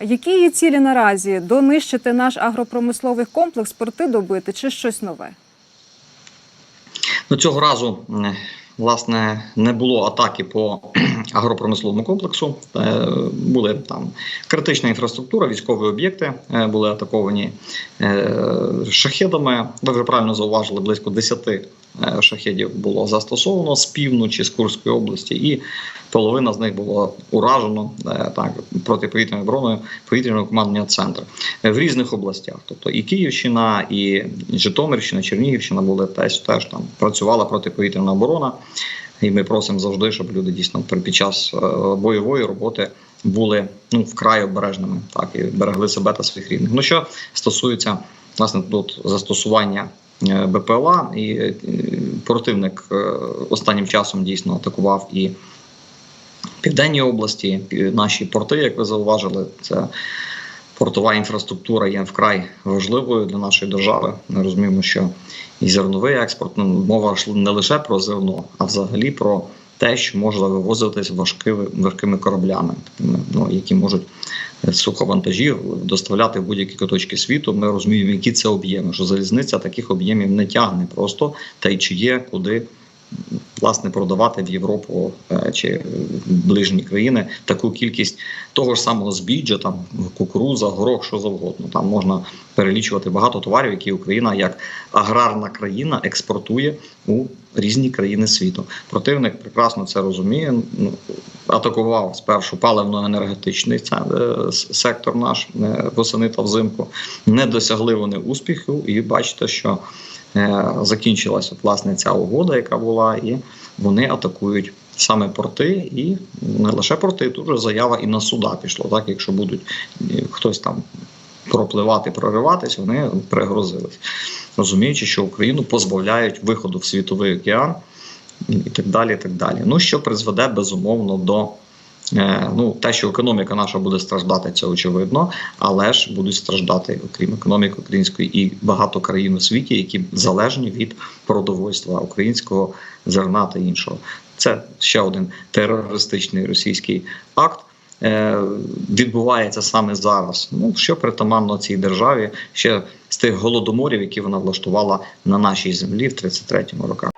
Які її цілі наразі? Донищити наш агропромисловий комплекс, порти добити чи щось нове? Ну, цього разу власне не було атаки по агропромисловому комплексу. Е, Були там критична інфраструктура, військові об'єкти е, були атаковані е, шахедами. Ви вже правильно зауважили, близько 10 е, шахедів було застосовано з півночі з Курської області, і половина з них було уражено е, так протиповітряною обороною повітряного командного центру е, в різних областях. Тобто і Київщина, і Житомирщина, Чернігівщина були теж теж там працювала протиповітряна оборона. І ми просимо завжди, щоб люди дійсно під час е, бойової роботи були ну вкрай обережними, так і берегли себе та своїх рідних. Ну що стосується власне тут застосування е, БПЛА, і е, противник е, останнім часом дійсно атакував і південні області, і наші порти, як ви зауважили, це портова інфраструктура є вкрай важливою для нашої держави. Ми розуміємо, що і зерновий експорт ну, мова не лише про зерно, а взагалі про те, що можна вивозитись важкими, важкими кораблями, ну, які можуть е, суховантажі доставляти в будь-які куточки світу. Ми розуміємо, які це об'єми. Що залізниця таких об'ємів не тягне просто, та й чи є куди власне продавати в Європу е, чи в ближні країни таку кількість того ж самого збіджа, там кукуруза, горох, що завгодно. Там можна перелічувати багато товарів, які Україна як аграрна країна експортує у різні країни світу. Противник прекрасно це розуміє. Атакував спершу паливно-енергетичний е, сектор наш восени та взимку. Не досягли вони успіху, і бачите, що е, закінчилася власне ця угода, яка була, і вони атакують саме порти, і не лише порти, тут же заява і на суда пішло. Так, якщо будуть е, хтось там пропливати, прориватись, вони пригрозились, розуміючи, що Україну позбавляють виходу в світовий океан і так далі. так далі. Ну що призведе безумовно до. е, Ну, те, що економіка наша буде страждати, це очевидно, але ж будуть страждати, окрім економіки української, і багато країн у світі, які залежні від продовольства українського зерна та іншого. Це ще один терористичний російський акт. е, Відбувається саме зараз. Ну що притаманно цій державі ще з тих голодоморів, які вона влаштувала на нашій землі в 33-му роках.